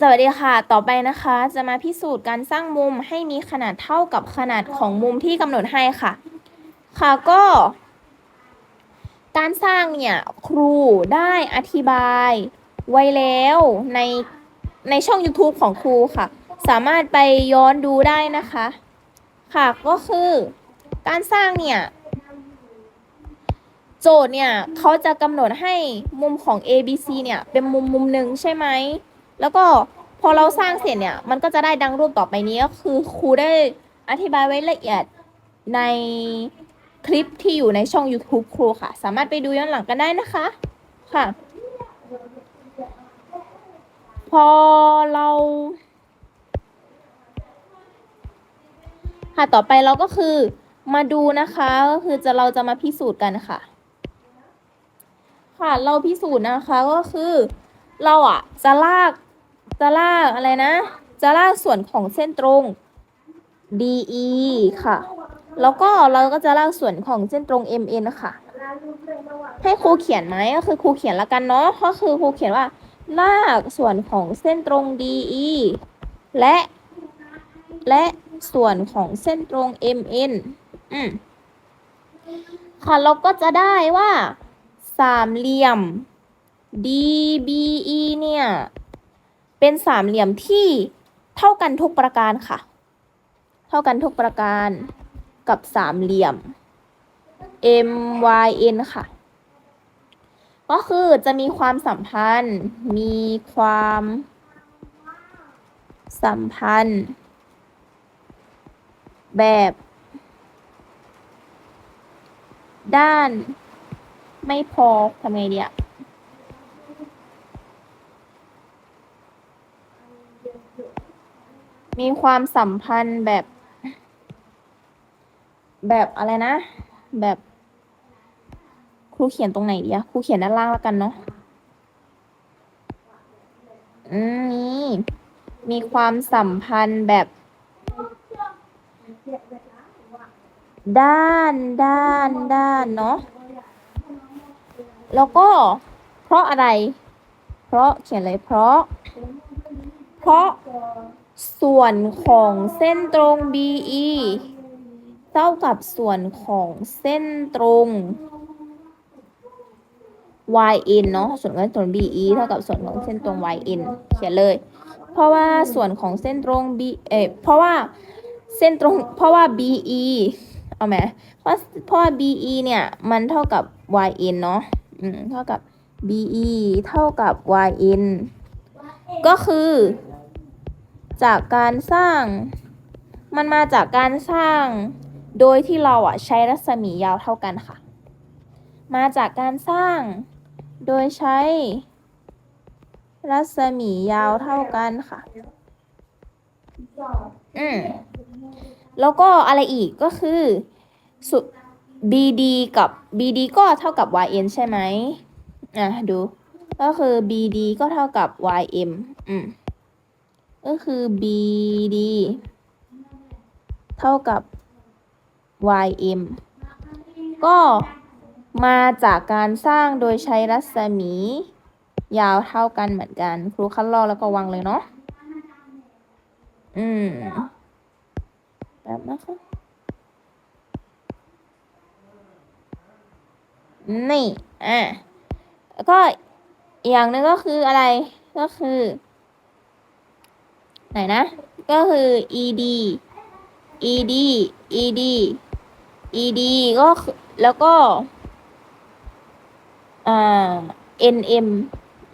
สวัสดีค่ะ ต่อไปนะคะ จะมาพิสูจน์การสร้างมุมให้มีขนาดเท่ากับขนาดของมุมที่กำหนดให้ค่ะ ค่ะก็ การสร้างเนี่ยครูได้อธิบายไว้แล้วในในช่อง YouTube ของครูค่ะ สามารถไปย้อนดูได้นะคะ ค่ะก็คือการสร้างเนี่ย โจทย์เนี่ยเขาจะกำหนดให้มุมของ A B C เนี่ยเป็นมุมมุมหนึ่งใช่ไหม แล้วก็พอเราสร้างเสร็จเนี่ย มันก็จะได้ดังรูปต่อไปนี้ก็คือครูได้อธิบายไว้ละเอียดในคลิปที่อยู่ในช่อง YouTube ครูค่ะ สามารถไปดูย้อนหลังกันได้นะคะ ค่ะ พอเรา ค่ะต่อไปเราก็คือมาดูนะคะก็คือจะเราจะมาพิสูจน์กันค่ะ ค่ะเราพิสูจน์นะคะก็คือ เราอะจะลาก จะลากอะไรนะ จะลากส่วนของเส้นตรง DE ค่ะ แล้วก็เราก็จะลากส่วนของเส้นตรง MN ค่ะ ให้ครูเขียนไหมก็คือครูเขียนละกันเนาะก็คือครูเขียนว่า ลากส่วนของเส้นตรง DE และ และส่วนของเส้นตรง MN อืมค่ะเราก็จะได้ว่า สามเหลี่ยม DBE เนี่ย เป็นสามเหลี่ยมที่เท่ากันทุกประการค่ะ เท่ากันทุกประการกับสามเหลี่ยม MYN ค่ะ ก็คือจะมีความสัมพันธ์ มีความสัมพันธ์ แบบ ด้านไม่พอทำไงดีอะ มีความสัมพันธ์แบบ แบบอะไรนะ แบบครูเขียนตรงไหนดีอะครูเขียนด้านล่างแล้วกันเนาะอืมนี่มีความสัมพันธ์แบบ ด้านด้านด้านเนาะแล้วก็ เพราะอะไร เพราะเขียนเลยเพราะ เพราะ ส่วนของเส้นตรง BE เท่ากับส่วนของเส้นตรง YN เนาะส่วนของเส้นตรง BE เท่ากับส่วนของเส้นตรง YN เขียนเลย เพราะว่าส่วนของเส้นตรง B เอเพราะว่าเส้นตรงเพราะว่า BE เอาไหมเพราะเพราะว่า BE เนี่ยมันเท่ากับ YN เนาะอืมเท่ากับ BE เท่ากับ YN ก็คือ จากการสร้าง มันมาจากการสร้างโดยที่เราอะใช้รัศมียาวเท่ากันค่ะ มาจากการสร้าง โดยใช้ รัศมียาวเท่ากันค่ะ อืมแล้วก็อะไรอีกก็คือสุ BD กับ BD ก็เท่ากับ YN ใช่ไหมอะ ดู ก็คือ BD ก็เท่ากับ YM อืม ก็คือ BD เท่ากับ YM ก็มาจากการสร้างโดยใช้รัศมี ยาวเท่ากันเหมือนกัน ครูคัดลอกแล้วก็วางเลยเนาะ อืมแบบนะคะ นี่ อะ แล้วก็อย่างหนึงก็คืออะไร ก็คือ ไหนนะ ก็คือ ed ed ed ed ก็แล้วก็อ่า nm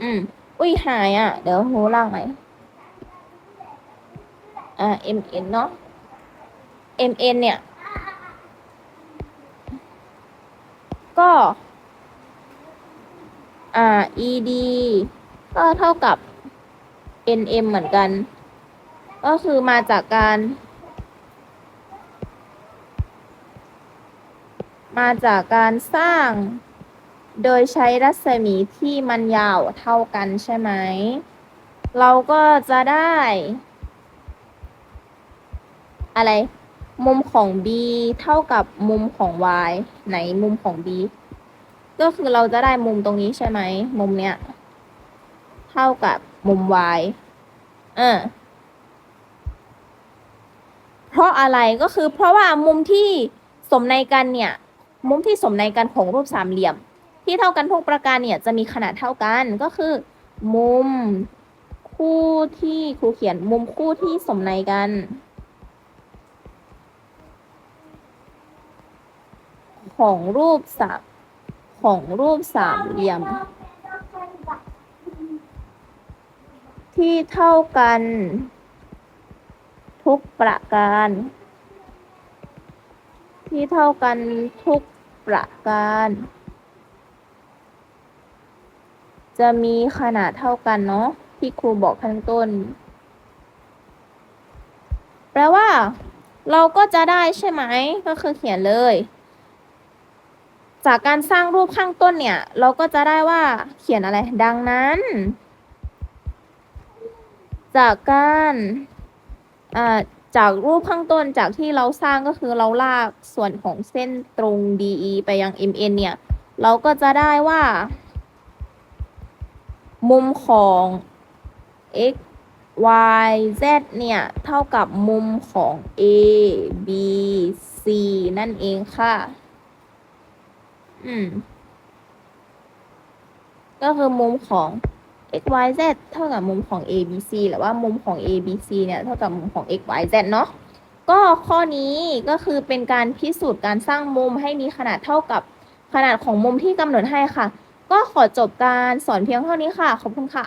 อืม อุ้ยหายอะ เดี๋ยวโหล่างไหนอยอ่า mn เนาะ mn เนี่ย ก็ อ่า ed ก็เท่ากับ nm เหมือนกัน ก็คือมาจากการ มาจากการสร้างโดยใช้รัศมีที่มันยาวเท่ากันใช่ไหม เราก็จะได้ อะไร มุมของ b เท่ากับมุมของ y ไหนมุมของ b ก็คือเราจะได้มุมตรงนี้ใช่ไหม มุมเนี้ย เท่ากับมุม y เออ เพราะอะไรก็คือเพราะว่ามุมที่สมในกันเนี่ย มุมที่สมในกันของรูปสามเหลี่ยม ที่เท่ากันทุกประการเนี่ยจะมีขนาดเท่ากันก็คือ มุมคู่ที่ครูเขียนมุมคู่ที่สมในกัน ของรูปสามของรูปสามเหลี่ยม ที่เท่ากัน ทุกประการ ที่เท่ากันทุกประการ จะมีขนาดเท่ากันเนาะที่ครูบอกข้างต้น แปลว่า เราก็จะได้ใช่ไหมก็คือเขียนเลย จากการสร้างรูปข้างต้นเนี่ย เราก็จะได้ว่าเขียนอะไร ดังนั้น จากการ อ่าจากรูปข้างต้นจากที่เราสร้างก็คือเราลากส่วนของเส้นตรง DE ไปยัง MN เนี่ย เราก็จะได้ว่า มุมของ x y z เนี่ย เท่ากับมุมของ a b c นั่นเองค่ะ อืม ก็คือมุมของ x y z เท่ากับมุมของ a b c หรือว่ามุมของ a b c เนี่ยเท่ากับมุมของ x y z เนาะก็ข้อนี้ก็คือเป็นการพิสูจน์การสร้างมุมให้มีขนาดเท่ากับขนาดของมุมที่กำหนดให้ค่ะ ก็ขอจบการสอนเพียงเท่านี้ค่ะ ขอบคุณค่ะ